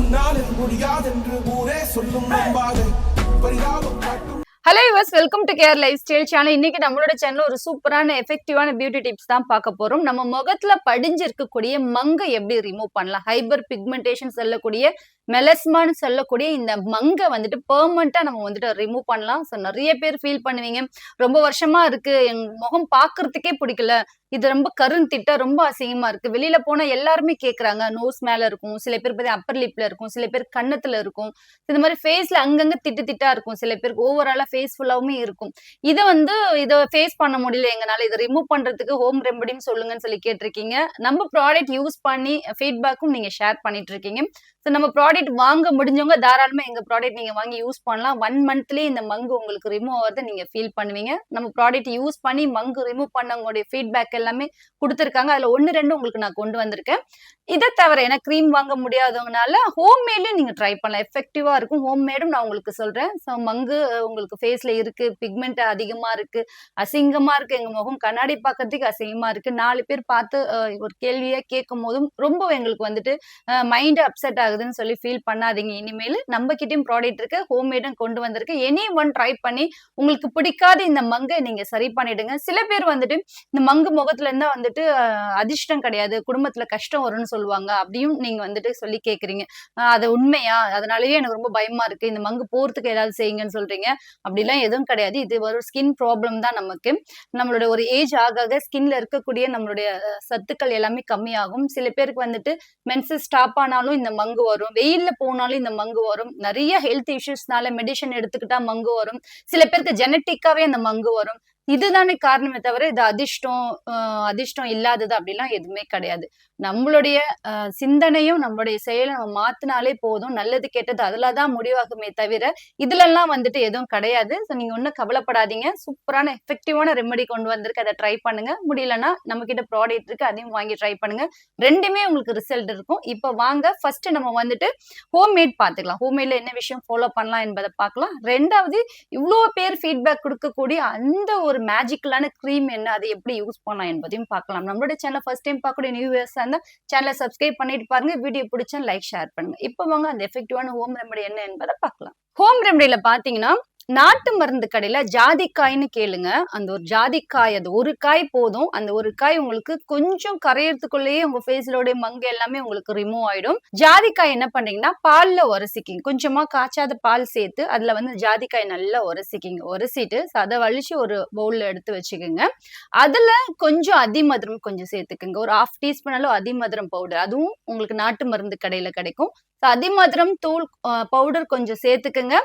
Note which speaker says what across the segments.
Speaker 1: உன்னால் இது முடியாதென்று ஊரே சொல்லும் நம்பாது பரிதாபம் காட்டும்.
Speaker 2: Hello use welcome to care lifestyle channel இன்னைக்கு நம்மளோட சேனல் ஒரு சூப்பரான எஃபெக்டிவான பியூட்டி டிப்ஸ் தான் பார்க்க போறோம். நம்ம முகத்துல படிஞ்சு இருக்கக்கூடிய மங்கை எப்படி ரிமூவ் பண்ணலாம்? ஹைபர் பிக்மெண்டேஷன் சொல்லக்கூடிய மெலஸ்மான்னு சொல்லக்கூடிய இந்த மங்கை வந்துட்டு பெர்மனண்டா நம்ம வந்துட்டு ரிமூவ் பண்ணலாம். ஸோ நிறைய பேர் ஃபீல் பண்ணுவீங்க. ரொம்ப வருஷமா இருக்கு. என் முகம் பார்க்கறதுக்கே பிடிக்கல. இது ரொம்ப கருந்திட்ட ரொம்ப அசிங்கமா இருக்கு. வெளியில போனா எல்லாருமே கேக்குறாங்க. நோஸ் மேல இருக்கும். சில பேர் பத்தி அப்பர் லிப்ல இருக்கும். சில பேர் கண்ணத்துல இருக்கும். இந்த மாதிரி ஃபேஸ்ல அங்கங்க திட்டு திட்டா இருக்கும். சில பேருக்கு ஓவராலா ஃபேஸ் ஃபுல்லாவுமே இருக்கும். இதை வந்து இதை ஃபேஸ் பண்ண முடியல எங்கனால. இதை ரிமூவ் பண்றதுக்கு ஹோம் ரெமடின்னு சொல்லுங்கன்னு சொல்லி கேட்டிருக்கீங்க. நம்ம ப்ராடக்ட் யூஸ் பண்ணி ஃபீட்பேக்கும் நீங்க ஷேர் பண்ணிட்டு இருக்கீங்க. ஸோ நம்ம ப்ராடக்ட் வாங்க முடிஞ்சவங்க தாராளமாக எங்கள் ப்ராடக்ட் நீங்கள் வாங்கி யூஸ் பண்ணலாம். ஒன் மந்த்லயே இந்த மங்கு உங்களுக்கு ரிமூவ் ஆகிறத நீங்கள் ஃபீல் பண்ணுவீங்க. நம்ம ப்ராடக்ட் யூஸ் பண்ணி மங்கு ரிமூவ் பண்ணவங்களுடைய ஃபீட்பேக் எல்லாமே கொடுத்துருக்காங்க. அதுல ஒன்னு ரெண்டு உங்களுக்கு நான் கொண்டு வந்திருக்கேன். இதை தவிர ஏன்னா க்ரீம் வாங்க முடியாதவங்கனால ஹோம் மேட்லயும் நீங்க ட்ரை பண்ணலாம். எஃபெக்டிவா இருக்கும். ஹோம் மேடும் நான் உங்களுக்கு சொல்றேன். ஸோ மங்கு உங்களுக்கு ஃபேஸ்ல இருக்கு. பிக்மெண்ட் அதிகமா இருக்கு. அசிங்கமா இருக்கு. எங்க முகம் கண்ணாடி பார்க்கறதுக்கு அசிங்கமா இருக்கு. நாலு பேர் பார்த்து ஒரு கேள்வியா கேட்கும் போதும் ரொம்ப எங்களுக்கு வந்துட்டு மைண்ட் அப்செட் ஆகுதுன்னு சொல்லி ஃபீல் பண்ணாதீங்க. இனிமேல் நம்ம கிட்டயும் ப்ராடக்ட் இருக்கு. ஹோம் மேடும் கொண்டு வந்திருக்கு. எனி ஒன் ட்ரை பண்ணி உங்களுக்கு பிடிக்காத இந்த மங்கை நீங்க சரி பண்ணிடுங்க. சில பேர் வந்துட்டு இந்த மங்கு முக முகத்துல இருந்தா வந்துட்டு அதிர்ஷ்டம் கிடையாது. குடும்பத்துல கஷ்டம் வரும்னு சொல்லுவாங்க. அப்படியும் நீங்க வந்துட்டு சொல்லி கேக்குறீங்க. அது உண்மையா? அதனாலயே எனக்கு ரொம்ப பயமா இருக்கு. இந்த மங்கு போறதுக்கு ஏதாவது செய்யுங்கன்னு சொல்றீங்க. அப்படிலாம் எதுவும் கிடையாது. இது ஒரு ஸ்கின் ப்ராப்ளம் தான் நமக்கு. நம்மளுடைய ஒரு ஏஜ் ஆக ஆக ஸ்கின்ல இருக்கக்கூடிய நம்மளுடைய சத்துக்கள் எல்லாமே கம்மியாகும். சில பேருக்கு வந்துட்டு மென்சஸ் ஸ்டாப் ஆனாலும் இந்த மங்கு வரும். வெயில்ல போனாலும் இந்த மங்கு வரும். நிறைய ஹெல்த் இஷ்யூஸ்னால மெடிசன் எடுத்துக்கிட்டா மங்கு வரும். சில பேருக்கு ஜெனட்டிக்காவே அந்த மங்கு வரும். இதுதானே காரணமே தவிர இது அதிர்ஷ்டம் அதிர்ஷ்டம் இல்லாதது அப்படிலாம் எதுவுமே கிடையாது. நம்மளுடைய சிந்தனையும் நம்மளுடைய செயலை நம்ம மாத்தினாலே போதும். நல்லது கெட்டது அதுல தான் முடிவாகுமே தவிர இதுல எல்லாம் வந்துட்டு எதுவும் கிடையாது. ஸோ நீங்க ஒன்றும் கவலைப்படாதீங்க. சூப்பரான எஃபெக்டிவான ரெமெடி கொண்டு வந்திருக்கு. அதை ட்ரை பண்ணுங்க. முடியலன்னா நம்ம கிட்ட ப்ராடக்ட் இருக்கு. அதையும் வாங்கி ட்ரை பண்ணுங்க. ரெண்டுமே உங்களுக்கு ரிசல்ட் இருக்கும். இப்போ வாங்க ஃபர்ஸ்ட் நம்ம வந்துட்டு ஹோம் மேட் பார்த்துக்கலாம். ஹோம்மேட்ல என்ன விஷயம் ஃபாலோ பண்ணலாம் என்பதை பார்க்கலாம். ரெண்டாவது இவ்வளோ பேர் ஃபீட்பேக் கொடுக்கக்கூடிய அந்த ஒரு மேஜிக்கலான க்ரீம் என்ன அதை எப்படி யூஸ் பண்ணலாம் என்பதையும் பார்க்கலாம். நம்மளோட சேனல் ஃபர்ஸ்ட் டைம் பார்க்கக்கூடிய நியூ இயர்ஸ் இருந்தால் சேனலை சப்ஸ்கிரைப் பண்ணிட்டு பாருங்க. வீடியோ பிடிச்சா லைக் ஷேர் பண்ணுங்க. இப்போ வாங்க அந்த எஃபெக்டிவான ஹோம் ரெமடி என்ன என்பதை பார்க்கலாம். ஹோம் ரெமடியில பாத்தீங்கன்னா நாட்டு மருந்து கடையில ஜாதிக்காய்னு கேளுங்க. அந்த ஒரு ஜாதிக்காய் அது ஒரு காய் போதும். அந்த ஒரு காய் உங்களுக்கு கொஞ்சம் கரையறதுக்குள்ளேயே உங்க ஃபேஸ்லோட மங்கு எல்லாமே உங்களுக்கு ரிமூவ் ஆயிடும். ஜாதிக்காய் என்ன பண்றீங்கன்னா பால்ல உரசிக்கிங்க. கொஞ்சமா காய்ச்சாத பால் சேர்த்து அதுல வந்து ஜாதிக்காய் நல்லா உரசிக்கிங்க. உரசிட்டு அதை வலிச்சு ஒரு பவுல்ல எடுத்து வச்சுக்கோங்க. அதுல கொஞ்சம் அதிமதுரம் கொஞ்சம் சேர்த்துக்குங்க. ஒரு ஹாஃப் டீஸ்பூன் அளவு அதிமதுரம் பவுடர் அதுவும் உங்களுக்கு நாட்டு மருந்து கடையில கிடைக்கும். அதிமதுரம் தூள் பவுடர் கொஞ்சம் சேர்த்துக்குங்க.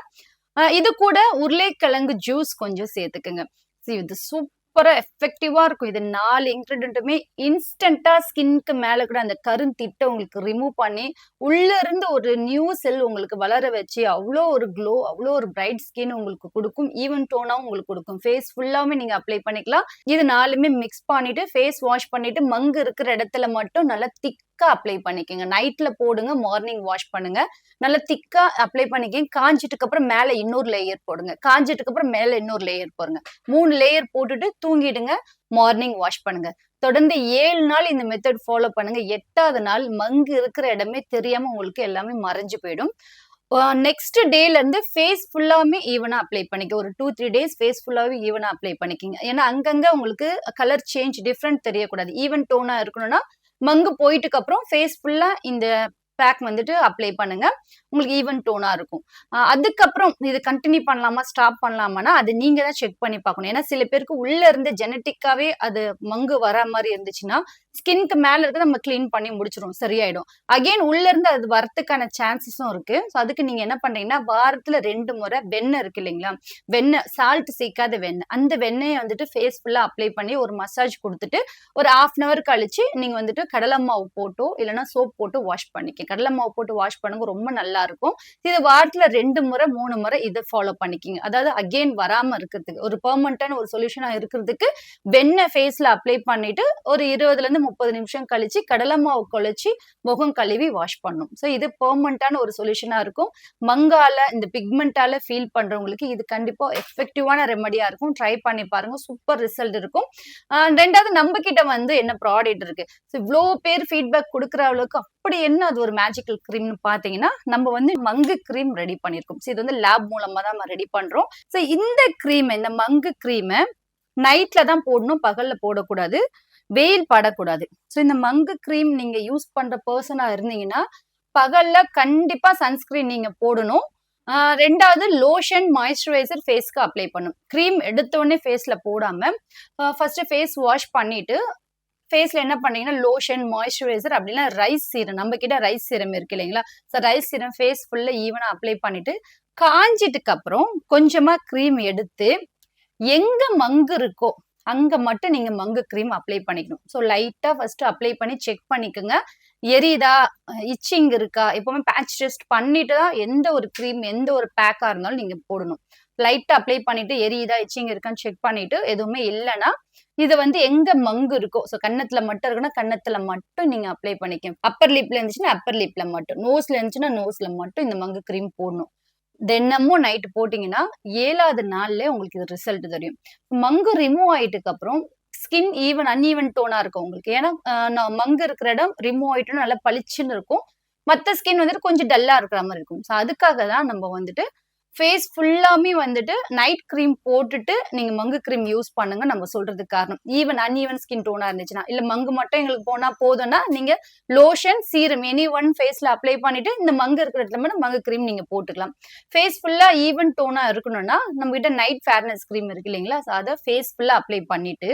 Speaker 2: இது கூட உருளைக்கிழங்கு ஜூஸ் கொஞ்சம் சேர்த்துக்குங்க. இது சூப்பரா எஃபெக்டிவா இருக்கும். இது நாலு இன்க்ரீடியன்ட்டுமே இன்ஸ்டன்டா ஸ்கின்க்கு மேல கூட அந்த கருந்திட்ட உங்களுக்கு ரிமூவ் பண்ணி உள்ள இருந்து ஒரு நியூ செல் உங்களுக்கு வளர வச்சு அவ்வளோ ஒரு க்ளோ அவ்வளோ ஒரு பிரைட் ஸ்கின் உங்களுக்கு கொடுக்கும். ஈவன் டோனாவும் உங்களுக்கு கொடுக்கும். ஃபேஸ் ஃபுல்லாவுமே நீங்க அப்ளை பண்ணிக்கலாம். இது நாலுமே மிக்ஸ் பண்ணிட்டு ஃபேஸ் வாஷ் பண்ணிட்டு மங்கு இருக்கிற இடத்துல மட்டும் நல்லா திக் திக்கா அப்ளை பண்ணிக்கோங்க. நைட்ல போடுங்க மார்னிங் வாஷ் பண்ணுங்க. நல்லா திக்கா அப்ளை பண்ணிக்கோங்க. காஞ்சிட்டுக்கு அப்புறம் மேல இன்னொரு லேயர் போடுங்க. காஞ்சிட்டுக்கு அப்புறம் மேல இன்னொரு லேயர் போடுங்க. மூணு லேயர் போட்டுட்டு தூங்கிடுங்க மார்னிங் வாஷ் பண்ணுங்க. தொடர்ந்து ஏழு நாள் இந்த மெத்தட் ஃபாலோ பண்ணுங்க. எட்டாவது நாள் மங்கு இருக்கிற இடமே தெரியாம உங்களுக்கு எல்லாமே மறைஞ்சு போயிடும். நெக்ஸ்ட் டேல இருந்து ஃபேஸ் ஃபுல்லாமே ஈவனா அப்ளை பண்ணிக்க ஒரு டூ த்ரீ டேஸ் ஃபேஸ் ஃபுல்லாவே ஈவனா அப்ளை பண்ணிக்கிங்க. ஏன்னா அங்கங்க உங்களுக்கு கலர் சேஞ்ச் டிஃப்ரெண்ட் தெரியக்கூடாது. ஈவன் டோனா இருக்கணும்னா மங்கு போயிட்டுக்கு அப்புறம் ஃபேஸ் ஃபுல்லா இந்த பேக் வந்துட்டு அப்ளை பண்ணுங்க. உங்களுக்கு ஈவன் டோனா இருக்கும். அதுக்கப்புறம் இது கண்டினியூ பண்ணலாமா ஸ்டாப் பண்ணலாமான்னா அது நீங்க தான் செக் பண்ணி பார்க்கணும். ஏன்னா சில பேருக்கு உள்ள இருந்து ஜெனட்டிக்காவே அது மங்கு வர மாதிரி இருந்துச்சுன்னா ஸ்கின்க்கு மேல இருக்க நம்ம க்ளீன் பண்ணி முடிச்சிரும் சரியாயிடும். அகைன் உள்ள இருந்து அது வரத்துக்கான சான்சஸும் இருக்கு. ஸோ அதுக்கு நீங்க என்ன பண்றீங்கன்னா வாரத்துல ரெண்டு முறை வெண்ணெய் இருக்கு இல்லைங்களா? வெண்ணெய் சால்ட் சேர்க்காத வெண்ணெய். அந்த வெண்ணெயை வந்துட்டு ஃபேஸ் ஃபுல்லா அப்ளை பண்ணி ஒரு மசாஜ் கொடுத்துட்டு ஒரு ஹாஃப் அன் அவர் கழிச்சு நீங்க வந்துட்டு கடலை மாவு போட்டோ இல்லைன்னா சோப் போட்டு வாஷ் பண்ணிக்க. கடலை மாவு போட்டு வாஷ் பண்ணுங்க ரொம்ப நல்லா இருக்கும். இது வாரத்துல ரெண்டு முறை மூணு முறை இதை ஃபாலோ பண்ணிக்கிங்க. அதாவது அகைன் வராம இருக்கிறதுக்கு ஒரு பெர்மனண்டான ஒரு சொல்யூஷனா இருக்கிறதுக்கு வெண்ணெய் ஃபேஸ்ல அப்ளை பண்ணிட்டு ஒரு இருபதுல இருந்து முப்பது நிமிஷம் கழிச்சு கடலை மாவு குழைச்சி முகம் கழுவி வாஷ் பண்ணும். ஸோ இது பெர்மனண்டான ஒரு சொல்யூஷனா இருக்கும். மங்கால இந்த பிக்மெண்டால ஃபீல் பண்றவங்களுக்கு இது கண்டிப்பா எஃபெக்டிவான ரெமடியா இருக்கும். ட்ரை பண்ணி பாருங்க. சூப்பர் ரிசல்ட் இருக்கும். ரெண்டாவது நம்ம கிட்ட வந்து என்ன ப்ராடக்ட் இருக்கு? ஸோ இவ்வளோ பேர் ஃபீட்பேக் கொடுக்குற அளவுக்கு அப்படி என்ன அது ஒரு மேஜிக்கல் க்ரீம்னு பார்த்தீங்கன்னா நம்ம வந்து மங்கு க்ரீம் ரெடி பண்ணிருக்கோம். ஸோ இது வந்து லேப் மூலமா தான் நம்ம ரெடி பண்றோம். ஸோ இந்த க்ரீம் இந்த மங்கு க்ரீமை நைட்ல தான் போடணும் பகல்ல போடக்கூடாது. வெயில் படக்கூடாது. ஸோ இந்த மங்கு க்ரீம் நீங்க யூஸ் பண்ற பர்சனா இருந்தீங்கன்னா பகல்ல கண்டிப்பா சன்ஸ்கிரீன் நீங்க போடணும். ரெண்டாவது லோஷன் மாய்ஸ்சரைசர் ஃபேஸ்க்கு அப்ளை பண்ணும். க்ரீம் எடுத்தோடனே ஃபேஸில் ஃபேஸ்ல போடாம ஃபர்ஸ்ட் ஃபேஸ் வாஷ் பண்ணிட்டு ஃபேஸ்ல என்ன பண்ணீங்கன்னா லோஷன் மாய்ஸ்சரைசர் அப்படின்னா ரைஸ் சீரம் நம்ம கிட்ட ரைஸ் சீரம் இருக்கு இல்லைங்களா? ஸோ ரைஸ் சீரம் ஃபேஸ் ஃபுல்லா ஈவனா அப்ளை பண்ணிட்டு காஞ்சிட்டுக்கு அப்புறம் கொஞ்சமா க்ரீம் எடுத்து எங்க மங்கு இருக்கோ அங்க மட்டும் நீங்க மங்கு க்ரீம் அப்ளை பண்ணிக்கணும். ஸோ லைட்டா ஃபர்ஸ்ட் அப்ளை பண்ணி செக் பண்ணிக்கோங்க. எரியுதா? இச்சிங் இருக்கா? எப்பவுமே பேட்ச் டெஸ்ட் பண்ணிட்டு தான் எந்த ஒரு க்ரீம் எந்த ஒரு பேக்கா இருந்தாலும் நீங்க போடணும். லைட்டா அப்ளை பண்ணிட்டு எரியுதா? இச்சிங் இருக்கான்னு செக் பண்ணிட்டு எதுவுமே இல்லைன்னா இது வந்து எங்க மங்கு இருக்கோ ஸோ கன்னத்துல மட்டும் இருக்குன்னா கன்னத்துல மட்டும் நீங்க அப்ளை பண்ணிக்கணும். அப்பர் லிப்ல இருந்துச்சுன்னா அப்பர் லிப்ல மட்டும். நோஸ்ல இருந்துச்சுன்னா நோஸ்ல மட்டும் இந்த மங்கு க்ரீம் போடணும். தினமும் நைட்டு போட்டீங்கன்னா ஏழாவது நாள்ல உங்களுக்கு இது ரிசல்ட் தெரியும். மங்கு ரிமூவ் ஆயிட்டுக்கு அப்புறம் ஸ்கின் ஈவன் அன்ஈவன் டோனா இருக்கும் உங்களுக்கு. ஏன்னா நான் மங்கு இருக்கிற இடம் ரிமூவ் ஆயிட்டு நல்லா பளிச்சுன்னு இருக்கும். மற்ற ஸ்கின் வந்துட்டு கொஞ்சம் டல்லா இருக்கிற மாதிரி இருக்கும். ஸோ அதுக்காக தான் நம்ம வந்துட்டு ஃபேஸ் ஃபுல்லாமே வந்துட்டு நைட் க்ரீம் போட்டுட்டு நீங்க மங்கு க்ரீம் யூஸ் பண்ணுங்க. நம்ம சொல்றதுக்கு காரணம். ஈவன் அன்ஈவன் ஸ்கின் டோனா இருந்துச்சுன்னா. இல்ல மங்கு மட்டும் எங்களுக்கு போனா போதும்னா நீங்க லோஷன் சீரம் எனி ஒன் ஃபேஸ்ல அப்ளை பண்ணிட்டு இந்த மங்கு இருக்கிற இடத்துல மட்டும் மங்கு க்ரீம் நீங்க போட்டுக்கலாம். ஃபேஸ் ஃபுல்லா ஈவன் டோனா இருக்கணும்னா நம்ம கிட்ட நைட் ஃபேர்னஸ் க்ரீம் இருக்கு இல்லைங்களா? அதை ஃபேஸ் ஃபுல்லா அப்ளை பண்ணிட்டு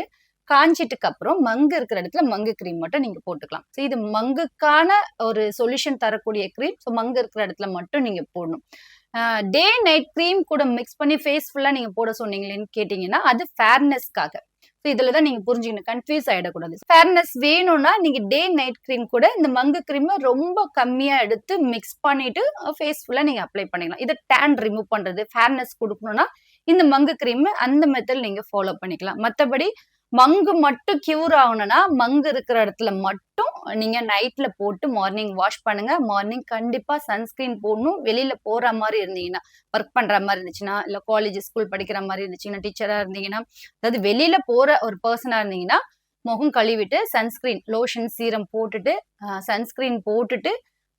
Speaker 2: காஞ்சிட்டுக்கு அப்புறம் மங்கு இருக்கிற இடத்துல மங்கு க்ரீம் மட்டும் நீங்க போட்டுக்கலாம். ஸோ இது மங்குக்கான ஒரு சொல்யூஷன் தரக்கூடிய க்ரீம் ஸோ மங்கு இருக்கிற இடத்துல மட்டும் நீங்க போடணும். டே நைட் க்ரீம் கூட மிக்ஸ் பண்ணி ஃபேஸ் ஃபுல்லாக நீங்கள் போட சொன்னீங்களேன்னு கேட்டிங்கன்னா அது ஃபேர்னஸ்க்காக ஸோ இதில் தான் நீங்கள் புரிஞ்சுக்கணும் கன்ஃபியூஸ் ஆகிடக்கூடாது ஃபேர்னஸ் வேணும்னா நீங்கள் டே நைட் க்ரீம் கூட இந்த மங்கு க்ரீமை ரொம்ப கம்மியாக எடுத்து மிக்ஸ் பண்ணிட்டு ஃபேஸ் ஃபுல்லாக நீங்கள் அப்ளை பண்ணிக்கலாம். இதை டேன் ரிமூவ் பண்ணுறது ஃபேர்னஸ் கொடுக்கணும்னா இந்த மங்கு க்ரீம் அந்த மெத்தட் நீங்கள் ஃபாலோ பண்ணிக்கலாம். மற்றபடி மங்கு மட்டும் கியூர் ஆகணும்னா மங்கு இருக்கிற இடத்துல மட்டும் நீங்க நைட்ல போட்டு மார்னிங் வாஷ் பண்ணுங்க. மார்னிங் கண்டிப்பா சன்ஸ்கிரீன் போடணும். வெளியில போற மாதிரி இருந்தீங்கன்னா ஒர்க் பண்ற மாதிரி இருந்துச்சுன்னா இல்ல காலேஜ் ஸ்கூல் படிக்கிற மாதிரி இருந்துச்சுன்னா டீச்சரா இருந்தீங்கன்னா அதாவது வெளியில போற ஒரு பர்சனா இருந்தீங்கன்னா முகம் கழுவிட்டு சன்ஸ்கிரீன் லோஷன் சீரம் போட்டுட்டு சன்ஸ்கிரீன் போட்டுட்டு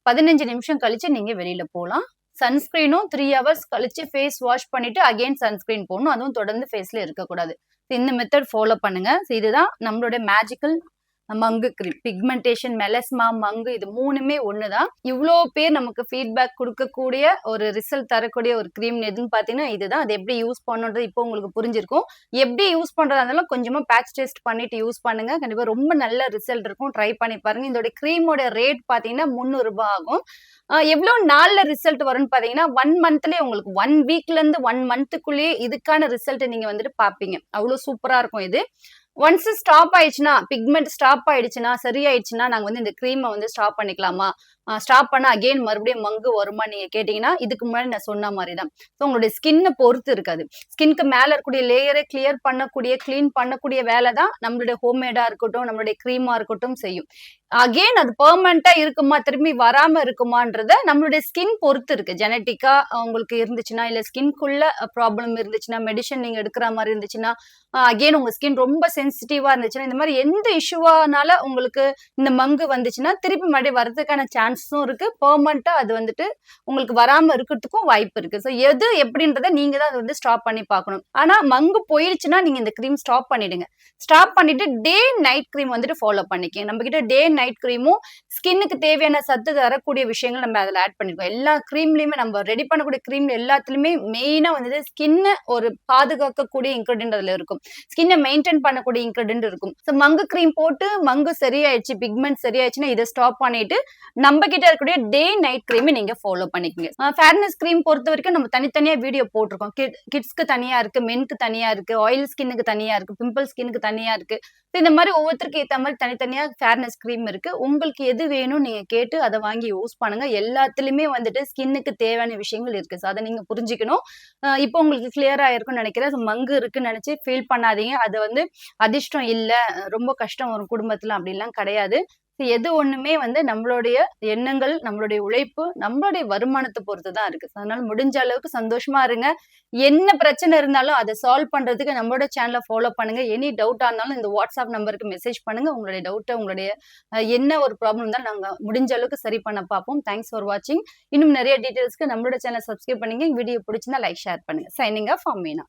Speaker 2: பதினஞ்சு நிமிஷம் கழிச்சு நீங்க வெளியில போகலாம் சன்ஸ்கிரீனும் த்ரீ ஹவர்ஸ் கழிச்சு ஃபேஸ் வாஷ் பண்ணிட்டு அகைன் சன்ஸ்கிரீன் போடணும். அதுவும் தொடர்ந்து ஃபேஸ்ல இருக்கக்கூடாது. இந்த மெத்தட் ஃபாலோ பண்ணுங்க. ஸோ இதுதான் நம்மளுடைய மேஜிக்கல் மங்கு கிரீம் பிக்மெண்டேஷன் மெலஸ்மா மங்கு இது மூணுமே ஒண்ணுதான். இவ்வளோ பேர் நமக்கு ஃபீட்பேக் கொடுக்கக்கூடிய ஒரு ரிசல்ட் தரக்கூடிய ஒரு க்ரீம் எதுன்னு பார்த்தீங்கன்னா இதுதான். அது எப்படி யூஸ் பண்ணுன்றது இப்போ உங்களுக்கு புரிஞ்சிருக்கும். எப்படி யூஸ் பண்றதா இருந்தாலும் கொஞ்சமா பேட்ச் டெஸ்ட் பண்ணிட்டு யூஸ் பண்ணுங்க. கண்டிப்பா ரொம்ப நல்ல ரிசல்ட் இருக்கும். ட்ரை பண்ணி பாருங்க. இதோட க்ரீமோட ரேட் பார்த்தீங்கன்னா முந்நூறு ரூபாய் ஆகும். ஆஹ் எவ்வளவு நாள்ல ரிசல்ட் வரும்னு பாத்தீங்கன்னா ஒன் மந்த்லயே உங்களுக்கு ஒன் வீக்ல இருந்து ஒன் மந்த்துக்குள்ளேயே இதுக்கான ரிசல்ட் நீங்க வந்துட்டு பாப்பீங்க அவ்வளவு சூப்பரா இருக்கும் இது. ஒன்ஸ் ஸ்டாப் ஆயிடுச்சுன்னா பிக்மெண்ட் ஸ்டாப் ஆயிடுச்சுன்னா சரியாயிடுச்சுன்னா நாங்க வந்து இந்த க்ரீமை வந்து ஸ்டாப் பண்ணிக்கலாமா? ஸ்டாப் பண்ண அகெயின் மறுபடியும் மங்கு வருமா நீங்க கேட்டீங்கன்னா இதுக்கு முன்னாடி நான் சொன்ன மாதிரி தான் ஸோ உங்களுடைய ஸ்கின்னை பொறுத்து இருக்காது. ஸ்கின்க்கு மேல இருக்கக்கூடிய லேயரை கிளியர் பண்ணக்கூடிய கிளீன் பண்ணக்கூடிய வேலை தான் நம்மளுடைய ஹோம்மேடா இருக்கட்டும் நம்மளுடைய க்ரீமா இருக்கட்டும் செய்யும். அகைன் அது பெர்மனண்டா இருக்குமா? திரும்பி வராம இருக்குமான்றத நம்மளுடைய ஸ்கின் பொறுத்து இருக்கு. ஜெனட்டிக்கா உங்களுக்கு இருந்துச்சுன்னா இல்ல ஸ்கின்குள்ள ப்ராப்ளம் இருந்துச்சுன்னா மெடிசன் நீங்க எடுக்கிற மாதிரி இருந்துச்சுன்னா அகைன் உங்க ஸ்கின் ரொம்ப சென்சிட்டிவா இருந்துச்சுன்னா இந்த மாதிரி எந்த இஷ்யூவானால உங்களுக்கு இந்த மங்கு வந்துச்சுன்னா திருப்பி மறுபடியும் வரதுக்கான சான்ஸும் இருக்கு. பெர்மனண்டா அது வந்துட்டு உங்களுக்கு வராம இருக்கிறதுக்கும் வாய்ப்பு இருக்கு. ஸோ எது எப்படின்றத நீங்க தான் அதை வந்து ஸ்டாப் பண்ணி பார்க்கணும். ஆனா மங்கு போயிடுச்சுன்னா நீங்க இந்த க்ரீம் ஸ்டாப் பண்ணிடுங்க. ஸ்டாப் பண்ணிட்டு டே நைட் க்ரீம் வந்துட்டு ஃபாலோ பண்ணிக்கங்க. நம்ம கிட்ட டே நைட் நைட் கிரீமும் ஸ்கின்னுக்கு தேவையான சத்து தரக்கூடிய விஷயங்கள் நம்ம அதில் ஆட் பண்ணிருக்கோம். எல்லா க்ரீம்லயுமே நம்ம ரெடி பண்ணக்கூடிய க்ரீம் எல்லாத்துலயுமே மெயினா வந்து ஸ்கின்னை ஒரு பாதுகாக்கக்கூடிய இன்க்ரீடியன்ட் அதுல இருக்கும். ஸ்கின்னை மெயின்டைன் பண்ணக்கூடிய இன்க்ரீடியன்ட் இருக்கும். ஸோ மங்கு க்ரீம் போட்டு மங்கு சரியாயிடுச்சு பிக்மெண்ட் சரியாயிடுச்சுன்னா இதை ஸ்டாப் பண்ணிட்டு நம்ம கிட்ட இருக்கக்கூடிய டே நைட் க்ரீமை நீங்க ஃபாலோ பண்ணிக்கங்க. ஃபேர்னஸ் க்ரீம் பொறுத்த வரைக்கும் நம்ம தனித்தனியா வீடியோ போட்டிருக்கோம். கிட்ஸ்க்கு தனியா இருக்கு மென்க்கு தனியா இருக்கு ஆயில் ஸ்கின்னுக்கு தனியா இருக்கு பிம்பிள் ஸ்கின்னுக்கு தனியா இருக்கு. இந்த மாதிரி ஒவ்வொருத்தருக்கு ஏற்ற மாதிரி தனித்தனியா ஃபேர்னஸ் க்ரீம் இருக்கு. உங்களுக்கு எது வேணும் நீங்க கேட்டு அதை வாங்கி யூஸ் பண்ணுங்க. எல்லாத்துலயுமே வந்துட்டு ஸ்கின்னுக்கு தேவையான விஷயங்கள் இருக்கு. ஸோ அதை நீங்க புரிஞ்சுக்கணும். இப்போ உங்களுக்கு கிளியர் ஆயிருக்கும்னு நினைக்கிறேன். மங்கு இருக்குன்னு நினைச்சு ஃபீல் பண்ணாதீங்க. அது வந்து அதிர்ஷ்டம் இல்ல. ரொம்ப கஷ்டம் வரும் குடும்பத்துல அப்படிலாம் கிடையாது. எது ஒண்ணுமே வந்து நம்மளுடைய எண்ணங்கள் நம்மளுடைய உழைப்பு நம்மளுடைய வருமானத்தை பொறுத்து தான் இருக்கு அதனால முடிஞ்ச அளவுக்கு சந்தோஷமா இருங்க. என்ன பிரச்சனை இருந்தாலும் அதை சால்வ் பண்றதுக்கு நம்மளோட சேனலை ஃபாலோ பண்ணுங்க. எனி டவுட்டா இருந்தாலும் இந்த வாட்ஸ்அப் நம்பருக்கு மெசேஜ் பண்ணுங்க. உங்களுடைய டவுட்டை உங்களுடைய என்ன ஒரு ப்ராப்ளம் இருந்தாலும் நாங்க முடிஞ்ச அளவுக்கு சரி பண்ண பார்ப்போம். தேங்க்ஸ் ஃபார் வாட்சிங் இன்னும் நிறைய டீடைல்ஸ்க்கு நம்மளோட சேனல் சப்ஸ்கிரைப் பண்ணுங்க. வீடியோ பிடிச்சிருந்தா லைக் ஷேர் பண்ணுங்க. Signing off Meena